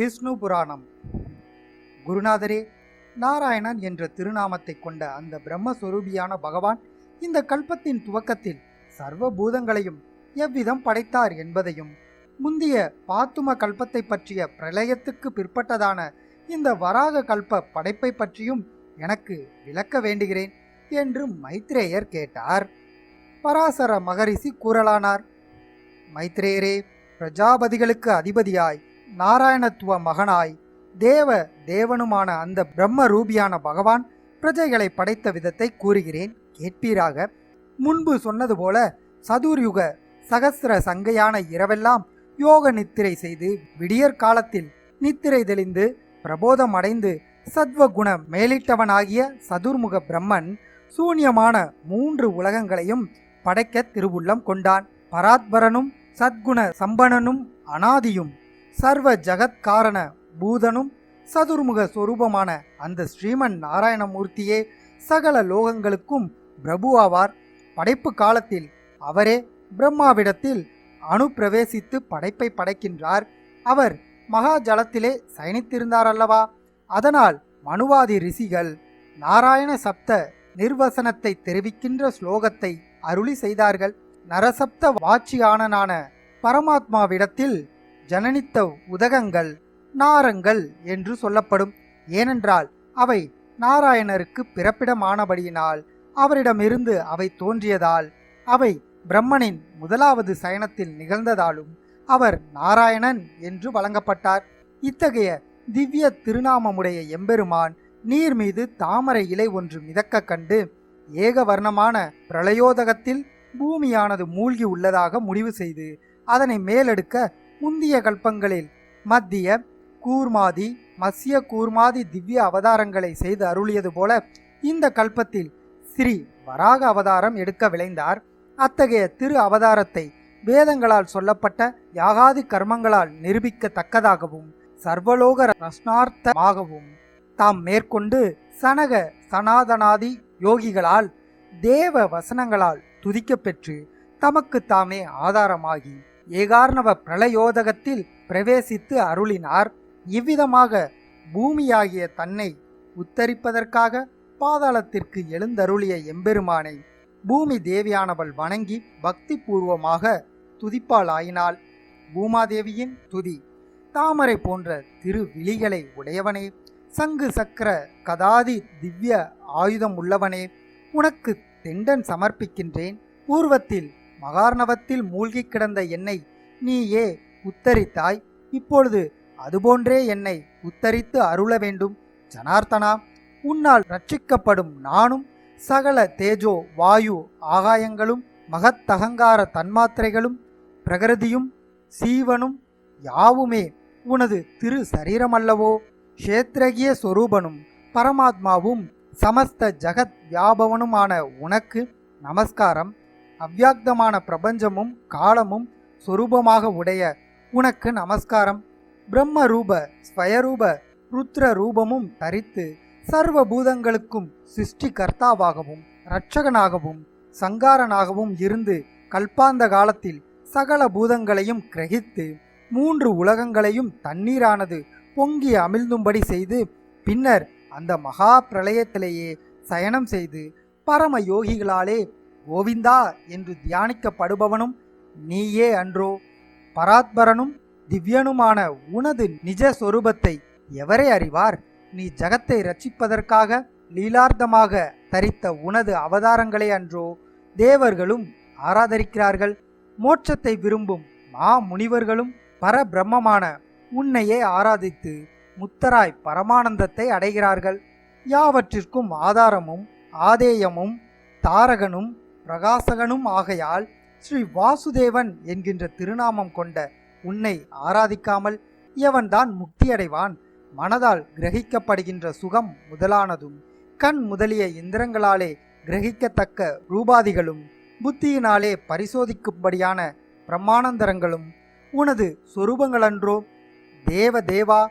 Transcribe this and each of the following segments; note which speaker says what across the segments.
Speaker 1: விஷ்ணு புராணம். குருநாதரே நாராயணன் என்ற திருநாமத்தை கொண்ட அந்த பிரம்மஸ்வரூபியான பகவான் இந்த கல்பத்தின் துவக்கத்தில் சர்வ பூதங்களையும் எவ்விதம் படைத்தார் என்பதையும் முந்திய பாத்தும கல்பத்தை பற்றிய பிரளயத்துக்கு பிற்பட்டதான இந்த வராக கல்ப படைப்பை பற்றியும் எனக்கு விளக்க வேண்டுகிறேன் என்று மைத்ரேயர் கேட்டார். பராசர மகரிஷி கூறலானார். மைத்ரேயரே பிரஜாபதிகளுக்கு அதிபதியாய் நாராயணத்துவ மகனாய் தேவ தேவனுமான அந்த பிரம்ம ரூபியான பகவான் பிரஜைகளை படைத்த விதத்தை கூறுகிறேன். கேட்பீராக. முன்பு சொன்னது போல சதுர்யுக சகசிர சங்கையான இரவெல்லாம் யோக நித்திரை செய்து விடியற் காலத்தில் நித்திரை தெளிந்து பிரபோதம் அடைந்து சத்வகுண மேலிட்டவனாகிய சதுர்முக பிரம்மன் சூன்யமான மூன்று உலகங்களையும் படைக்க திருவுள்ளம் கொண்டான். பராத்பரனும் சத்குண சம்பனனும் அனாதியும் சர்வ ஜகத்காரண பூதனும் சதுர்முக சொரூபமான அந்த ஸ்ரீமன் நாராயணமூர்த்தியே சகல லோகங்களுக்கும் பிரபுவாவார் படைப்பு காலத்தில் அவரே பிரம்மாவிடத்தில் அணுப்பிரவேசித்து படைப்பை படைக்கின்றார். அவர் மகாஜலத்திலே சயனித்திருந்தாரல்லவா? சயனித்திருந்தார் அல்லவா அதனால் மனுவாதி ரிஷிகள் நாராயண சப்த நிர்வசனத்தை தெரிவிக்கின்ற ஸ்லோகத்தை அருளி செய்தார்கள். நரசப்த வாட்சியானனான பரமாத்மாவிடத்தில் ஜனனித்த உதகங்கள் நாரங்கள் என்று சொல்லப்படும். ஏனென்றால் அவை நாராயணருக்கு பிறப்பிடமானபடியினால் அவரிடமிருந்து அவை தோன்றியதால் அவை பிரம்மனின் முதலாவது சயனத்தில் நிகழ்ந்ததாலும் அவர் நாராயணன் என்று வழங்கப்பட்டார். இத்தகைய திவ்ய திருநாமமுடைய எம்பெருமான் நீர் மீது தாமரை இலை ஒன்று மிதக்க கண்டு ஏகவர்ணமான பிரளயோதகத்தில் பூமியானது மூழ்கி உள்ளதாக முடிவு செய்து அதனை மேலெடுக்க முந்திய கல்பங்களில் மத்திய கூர்மாதி மத்ய கூர்மாதி திவ்ய அவதாரங்களை செய்து அருளியது போல இந்த கல்பத்தில் ஸ்ரீ வராக அவதாரம் எடுக்க விளைந்தார். அத்தகைய திரு அவதாரத்தை வேதங்களால் சொல்லப்பட்ட யாகாதி கர்மங்களால் நிரூபிக்கத்தக்கதாகவும் சர்வலோக ரஸ்னார்த்தமாகவும் தாம் மேற்கொண்டு சனக சனாதனாதி யோகிகளால் தேவ வசனங்களால் துதிக்கப்பெற்று தமக்கு தாமே ஆதாரமாகி ஏகார்ணவ பிரளயோதகத்தில் பிரவேசித்து அருளினார். இவ்விதமாக பூமியாகிய தன்னை உத்தரிப்பதற்காக பாதாளத்திற்கு எழுந்தருளிய எம்பெருமானை பூமி தேவியானவள் வணங்கி பக்தி பூர்வமாக துதிப்பாளாயினாள். பூமாதேவியின் துதி தாமரை போன்ற திரு விழிகளை உடையவனே சங்கு சக்கர கதாதி திவ்ய ஆயுதம் உள்ளவனே உனக்கு தெண்டன் சமர்ப்பிக்கின்றேன். பூர்வத்தில் மகார்ணவத்தில் மூழ்கிக் கிடந்த என்னை நீயே உத்தரித்தாய். இப்பொழுது அதுபோன்றே என்னை உத்தரித்து அருள வேண்டும். ஜனார்த்தனா உன்னால் ரட்சிக்கப்படும் நானும் சகல தேஜோ வாயு ஆகாயங்களும் மகத்தகங்கார தன்மாத்திரைகளும் பிரகிருதியும் சீவனும் யாவுமே உனது திரு சரீரமல்லவோ க்ஷேத்ரகிய சொரூபனும் பரமாத்மாவும் சமஸ்த ஜகத் வியாபவனுமான உனக்கு நமஸ்காரம். அவ்வியாக்தமான பிரபஞ்சமும் காலமும் சொரூபமாக உடைய உனக்கு நமஸ்காரம். பிரம்ம ரூப ஸ்வயரூப ருத்ர ரூபமும் தரித்து சர்வ பூதங்களுக்கும் சிருஷ்டி கர்த்தாவாகவும் இரட்சகனாகவும் சங்காரனாகவும் இருந்து கல்பாந்த காலத்தில் சகல பூதங்களையும் கிரகித்து மூன்று உலகங்களையும் தண்ணீரானது பொங்கி அமிழ்ந்தும்படி செய்து பின்னர் அந்த மகா பிரளயத்திலேயே சயனம் செய்து பரம யோகிகளாலே கோவிந்தா என்று தியானிக்கப்படுபவனும் நீயே அன்றோ. பராத்பரனும் திவ்யனுமான உனது நிஜ சொரூபத்தை எவரே அறிவார்? நீ ஜகத்தை ரட்சிப்பதற்காக லீலார்த்தமாக தரித்த உனது அவதாரங்களே அன்றோ. தேவர்களும் ஆராதரிக்கிறார்கள். மோட்சத்தை விரும்பும் மா முனிவர்களும் பரபிரம்மமான உன்னையே ஆராதித்து முத்தராய் பரமானந்தத்தை அடைகிறார்கள். யாவற்றிற்கும் ஆதாரமும் ஆதேயமும் தாரகனும் பிரகாசகனும் ஆகையால் ஸ்ரீ வாசுதேவன் என்கின்ற திருநாமம் கொண்ட உன்னை ஆராதிக்காமல் எவன்தான் முக்தியடைவான் மனதால் கிரகிக்கப்படுகின்ற சுகம் முதலானதும் கண் முதலிய இந்திரங்களாலே கிரகிக்கத்தக்க ரூபாதிகளும் புத்தியினாலே பரிசோதிக்கும்படியான பிரம்மானந்தரங்களும் உனது சொரூபங்களன்றோ தேவ தேவா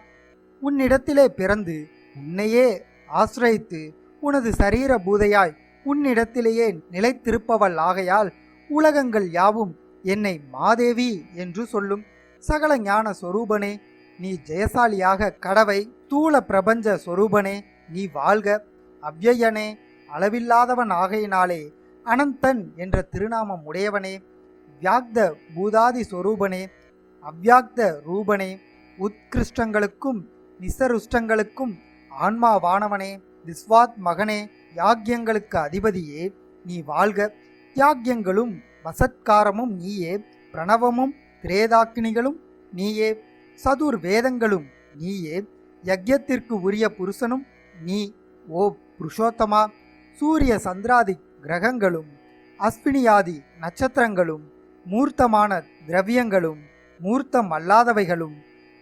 Speaker 1: உன்னிடத்திலே பிறந்து உன்னையே ஆசிரயித்து உனது சரீர பூதையாய் உன்னிடத்திலேயே நிலைத்திருப்பவள் ஆகையால் உலகங்கள் யாவும் என்னை மாதேவி என்று சொல்லும். சகல ஞான சொரூபனே நீ ஜெயசாலியாக கடவை தூள பிரபஞ்ச சொரூபனே நீ வாழ்க. அவ்யயனே அளவில்லாதவன் ஆகையினாலே அனந்தன் என்ற திருநாமம் உடையவனே. வியாக்த பூதாதி சொரூபனே அவ்யாக்த ரூபனே உத்கிருஷ்டங்களுக்கும் நிசருஷ்டங்களுக்கும் ஆன்மாவானவனே விஸ்வாத் மகனே யாக்கியங்களுக்கு அதிபதியே நீ வாழ்க. யாக்கியங்களும் வசத்காரமும் நீயே பிரணவமும் திரேதாக்கினிகளும் நீயே. சதுர் வேதங்களும் நீயே யஜ்யத்திற்கு உரிய புருஷனும் நீ ஓ புருஷோத்தமா. சூரிய சந்திராதி கிரகங்களும் அஸ்வினியாதி நட்சத்திரங்களும் மூர்த்தமான திரவியங்களும் மூர்த்தம் அல்லாதவைகளும்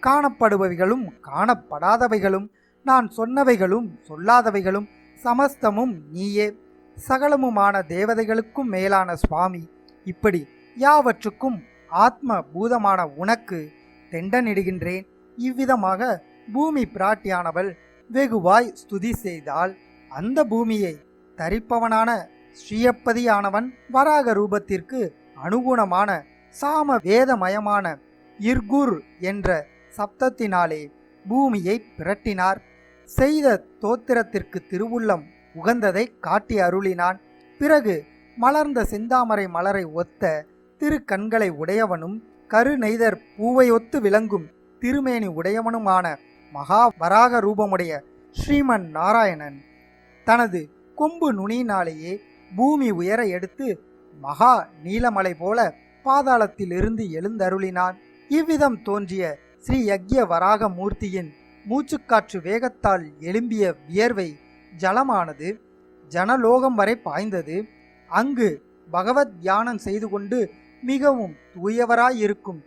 Speaker 1: காணப்படுபவைகளும் காணப்படாதவைகளும் நான் சொன்னவைகளும் சொல்லாதவைகளும் சமஸ்தமும் நீயே சகலமுமான தேவதைகளுக்கும் மேலான சுவாமி. இப்படி யாவற்றுக்கும் ஆத்ம பூதமான உனக்கு தெண்டனிடுகின்றேன். இவ்விதமாக பூமி பிராட்டியானவள் வெகுவாய் ஸ்துதி செய்தால் அந்த பூமியை தரிப்பவனான ஸ்ரீயப்பதியானவன் வராக ரூபத்திற்கு அனுகுணமான சாம வேதமயமான இர்குர் என்ற சப்தத்தினாலே பூமியை பிரட்டினார். செய்த தோத்திரத்திற்கு திருவுள்ளம் உகந்ததை காட்டி அருளினான். பிறகு மலர்ந்த செந்தாமரை மலரை ஒத்த திருக்கண்களை உடையவனும் கருநெய்தர் பூவையொத்து விளங்கும் திருமேனி உடையவனுமான மகா வராக ரூபமுடைய ஸ்ரீமன் நாராயணன் தனது கொம்பு நுனியினாலேயே பூமி உயர எடுத்து மகா நீலமலை போல பாதாளத்திலிருந்து எழுந்தருளினான். இவ்விதம் தோன்றிய ஸ்ரீ யக்ய வராக மூர்த்தியின் மூச்சுக்காற்று வேகத்தால் எழும்பிய வியர்வை ஜலமானது ஜனலோகம் வரை பாய்ந்தது. அங்கு பகவத் தியானம் செய்து கொண்டு மிகவும் தூயவராயிருக்கும்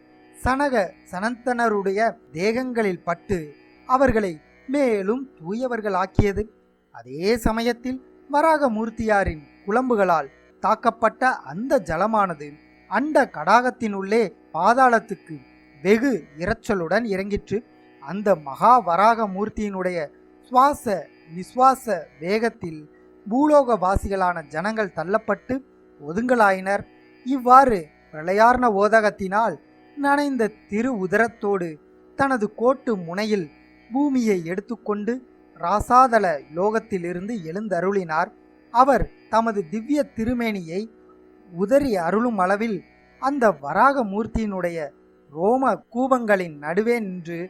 Speaker 1: சனக சனந்தனருடைய தேகங்களில் பட்டு அவர்களை மேலும் தூயவர்களாக்கியது. அதே சமயத்தில் வராக மூர்த்தியாரின் குழம்புகளால் தாக்கப்பட்ட அந்த ஜலமானது அண்ட கடாகத்தினுள்ளே பாதாளத்துக்கு வெகு இரைச்சலுடன் இறங்கிற்று. அந்த மகா வராக மூர்த்தியினுடைய சுவாச விஸ்வாச வேகத்தில் பூலோகவாசிகளான ஜனங்கள் தள்ளப்பட்டு ஒதுங்கலாயினர். இவ்வாறு பிரளையார்ண ஓதகத்தினால் நனைந்த திரு உதரத்தோடு தனது கோட்டு முனையில் பூமியை எடுத்துக்கொண்டு ராசாதல லோகத்திலிருந்து எழுந்தருளினார். அவர் தமது திவ்ய திருமேனியை உதறி அருளும் அளவில் அந்த வராக மூர்த்தியினுடைய ரோம கூபங்களின் நடுவே நின்று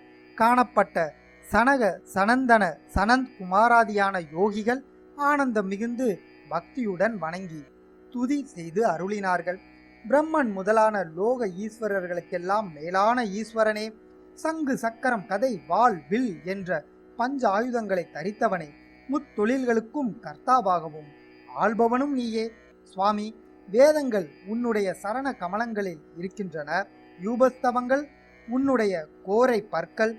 Speaker 1: காணப்பட்ட சனக சனந்தன சனந்த் குமாராதியான யோகிகள் ஆனந்தம் மிகுந்து பக்தியுடன் வணங்கி துதி செய்து அருளினார்கள். பிரம்மன் முதலான லோக ஈஸ்வரர்களுக்கெல்லாம் மேலான ஈஸ்வரனே சங்கு சக்கரம் கதை வாள் வில் என்ற பஞ்ச ஆயுதங்களை தரித்தவனே முத்தொழில்களுக்கும் கர்த்தாவாகவும் ஆள்பவனும் நீயே. சுவாமி வேதங்கள் உன்னுடைய சரண கமலங்களில் இருக்கின்றன. யூபஸ்தவங்கள் உன்னுடைய கோரை பற்கள்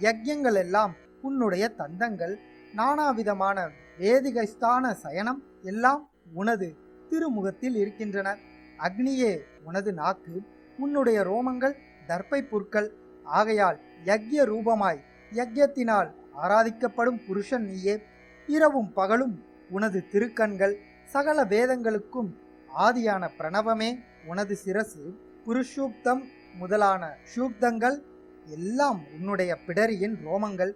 Speaker 1: யஜ்யங்கள் எல்லாம் உன்னுடைய தந்தங்கள். நானாவிதமான வேதிகஸ்தான சயனம் எல்லாம் உனது திருமுகத்தில் இருக்கின்றன. அக்னியே உனது நாக்கு உன்னுடைய ரோமங்கள் தர்ப்பை புற்கள். ஆகையால் யக்ய ரூபமாய் யக்யத்தினால் ஆராதிக்கப்படும் புருஷன் நீயே. இரவும் பகலும் உனது திருக்கண்கள் சகல வேதங்களுக்கும் ஆதியான பிரணவமே உனது சிரசு. புருஷூப்தம் முதலான சூப்தங்கள் எல்லாம் உன்னுடைய பிடரியின் ரோமங்கள்.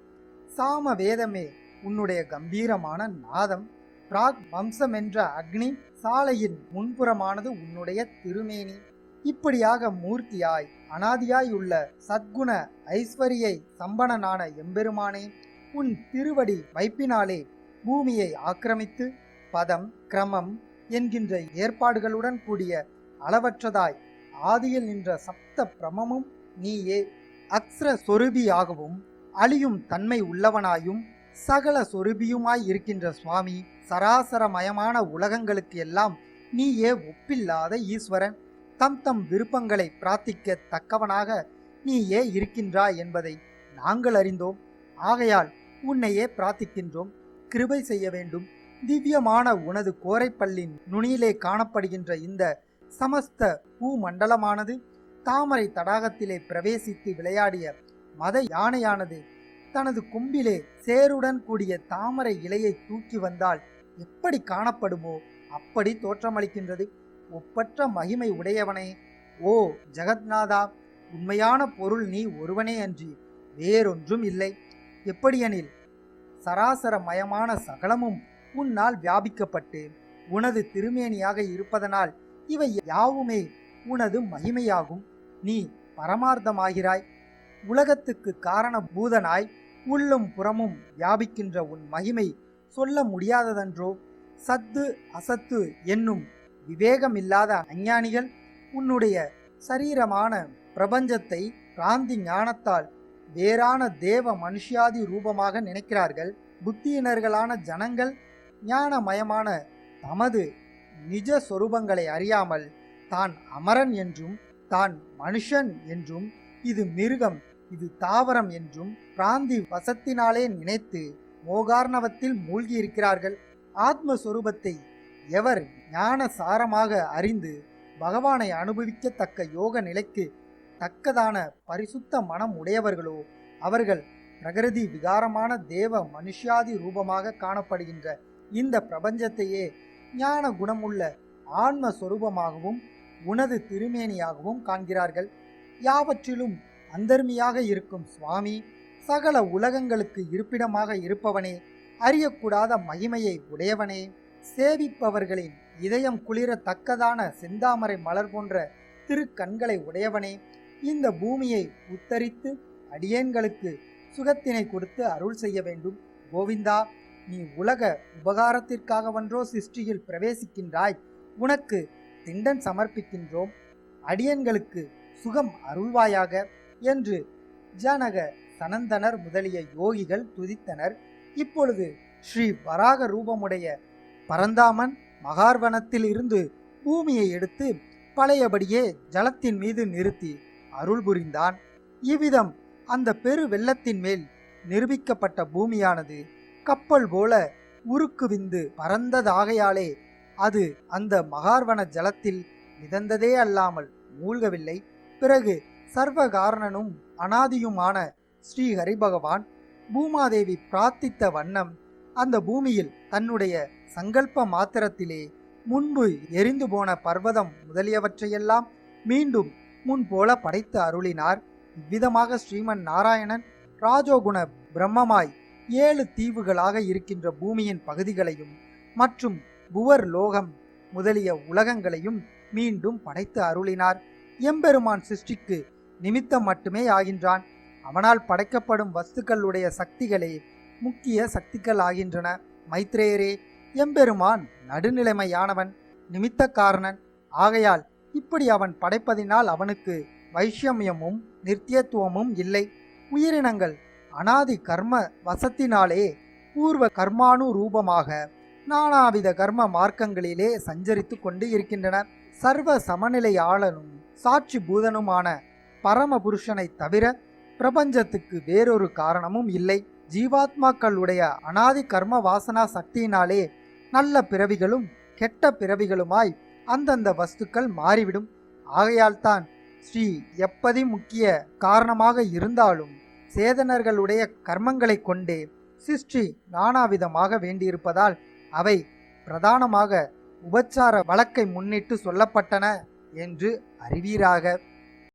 Speaker 1: சாம வேதமே உன்னுடைய கம்பீரமான நாதம். பிராக் வம்சம் என்ற அக்னி சாலையின் முன்புறமானது உன்னுடைய திருமேனி. இப்படியாக மூர்த்தியாய் அனாதியாய் உள்ள சத்குண ஐஸ்வரியை சம்பனனான எம்பெருமானே உன் திருவடி வைப்பினாலே பூமியை ஆக்கிரமித்து பதம் கிரமம் என்கின்ற ஏற்பாடுகளுடன் கூடிய அளவற்றதாய் ஆதியில் நின்ற சப்த பிரமமும் நீயே. அக்ஸ்ர சொருபியாகவும் அழியும் தன்மை உள்ளவனாயும் சகல சொருபியுமாய் இருக்கின்ற சுவாமி சராசரமயமான உலகங்களுக்கு எல்லாம் நீயே ஒப்பில்லாத ஈஸ்வரன். தம் தம் விருப்பங்களை பிரார்த்திக்க தக்கவனாக நீயே இருக்கின்றாய் என்பதை நாங்கள் அறிந்தோம். ஆகையால் உன்னையே பிரார்த்திக்கின்றோம். கிருபை செய்ய வேண்டும். திவ்யமான உனது கோரைப்பல்லின் நுனியிலே காணப்படுகின்ற இந்த சமஸ்த பூமண்டலமானது தாமரை தடாகத்திலே பிரவேசித்து விளையாடிய மத யானையானது தனது கும்பிலே சேருடன் கூடிய தாமரை இலையை தூக்கி வந்தால் எப்படி காணப்படுமோ அப்படி தோற்றமளிக்கின்றது. ஒப்பற்ற மகிமை உடையவனே. ஓ ஜெகத்நாதா உண்மையான பொருள் நீ ஒருவனே அன்றி வேறொன்றும் இல்லை. எப்படியெனில் சராசரமயமான சகலமும் உன்னால் வியாபிக்கப்பட்டு உனது திருமேனியாக இருப்பதனால் இவை யாவுமே உனது மகிமையாகும். நீ பரமார்த்தமாகிறாய். உலகத்துக்கு காரணபூதனாய் உள்ளும் புறமும் வியாபிக்கின்ற உன் மகிமை சொல்ல முடியாததன்றோ? சத்து அசத்து என்னும் விவேகமில்லாத அஞ்ஞானிகள் உன்னுடைய சரீரமான பிரபஞ்சத்தை பிராந்தி ஞானத்தால் வேறான தேவ மனுஷியாதி ரூபமாக நினைக்கிறார்கள். புத்தியினர்களான ஜனங்கள் ஞானமயமான தமது நிஜ சொரூபங்களை அறியாமல் தான் அமரன் என்றும் தான் மனுஷன் என்றும் இது மிருகம் இது தாவரம் என்றும் பிராந்தி வசத்தினாலே நினைத்து மோகார்ணவத்தில் மூழ்கியிருக்கிறார்கள். ஆத்மஸ்வரூபத்தை எவர் ஞான சாரமாக அறிந்து பகவானை அனுபவிக்கத்தக்க யோக நிலைக்கு தக்கதான பரிசுத்த மனம் உடையவர்களோ அவர்கள் பிரகிருதி விகாரமான தேவ மனுஷாதி ரூபமாக காணப்படுகின்ற இந்த பிரபஞ்சத்தையே ஞான குணமுள்ள ஆன்மஸ்வரூபமாகவும் உனது திருமேனியாகவும் காண்கிறார்கள். யாவற்றிலும் அந்தர்மியாக இருக்கும் சுவாமி சகல உலகங்களுக்கு இருப்பிடமாக இருப்பவனே அறியக்கூடாத மகிமையை உடையவனே. சேவிப்பவர்களின் இதயம் குளிரத்தக்கதான செந்தாமரை மலர் போன்ற திருக்கண்களை உடையவனே. இந்த பூமியை உத்தரித்து அடியேன்களுக்கு சுகத்தினை கொடுத்து அருள் செய்ய வேண்டும். கோவிந்தா நீ உலக உபகாரத்திற்காகவன்றோ சிருஷ்டியில் பிரவேசிக்கின்றாய். உனக்கு திண்டன் சமர்ப்பிக்கின்றோம். அடியன்களுக்கு சுகம் அருள்வாயாக என்று ஜனக சனந்தனர் முதலிய யோகிகள் துதித்தனர். இப்பொழுது ஸ்ரீ வராக ரூபமுடைய பரந்தாமன் மகார்வனத்தில் இருந்து பூமியை எடுத்து பழையபடியே ஜலத்தின் மீது நிறுத்தி அருள் புரிந்தான். இவ்விதம் அந்த பெரு வெள்ளத்தின் மேல் நிரூபிக்கப்பட்ட பூமியானது கப்பல் போல உருக்குவிந்து பறந்ததாகையாலே அது அந்த மகார்வன ஜலத்தில் மிதந்ததே அல்லாமல் மூழ்கவில்லை. பிறகு சர்வகாரணனும் அனாதியுமான ஸ்ரீ ஹரிபகவான் பூமாதேவி பிரார்த்தித்த வண்ணம் அந்த பூமியில் தன்னுடைய சங்கல்ப மாத்திரத்திலே முன்பு எரிந்து போன பர்வதம் முதலியவற்றையெல்லாம் மீண்டும் முன்போல படைத்து அருளினார். இவ்விதமாக ஸ்ரீமன் நாராயணன் ராஜோகுண பிரம்மமாய் ஏழு தீவுகளாக இருக்கின்ற பூமியின் பகுதிகளையும் மற்றும் புவர் லோகம் முதலிய உலகங்களையும் மீண்டும் படைத்து அருளினார். எம்பெருமான் சிருஷ்டிக்கு நிமித்தம் மட்டுமே ஆகின்றான். அவனால் படைக்கப்படும் வஸ்துக்களுடைய சக்திகளே முக்கிய சக்திகள் ஆகின்றன. மைத்ரேயரே எம்பெருமான் நடுநிலைமையானவன் நிமித்த காரணன் ஆகையால் இப்படி அவன் படைப்பதினால் அவனுக்கு வைஷமியமும் நித்தியத்துவமும் இல்லை. உயிரினங்கள் அனாதி கர்ம வசத்தினாலே பூர்வ கர்மானு ரூபமாக நானாவித கர்ம மார்க்கங்களிலே சஞ்சரித்து கொண்டு இருக்கின்றன சர்வ சமநிலையாளனும் சாட்சி பூதனுமான பரமபுருஷனை தவிர பிரபஞ்சத்துக்கு வேறொரு காரணமும் இல்லை. ஜீவாத்மாக்களுடைய அனாதி கர்ம வாசனா சக்தியினாலே நல்ல பிறவிகளும் கெட்ட பிறவிகளுமாய் அந்தந்த வஸ்துக்கள் மாறிவிடும். ஆகையால்தான் ஸ்ரீ எப்பதி முக்கிய காரணமாக இருந்தாலும் சேதனர்களுடைய கர்மங்களைக் கொண்டே சிருஷ்டி நானாவிதமாக வேண்டியிருப்பதால் அவை பிரதானமாக உபச்சார வழக்கை முன்னிட்டு சொல்லப்பட்டன என்று அறிவீராக.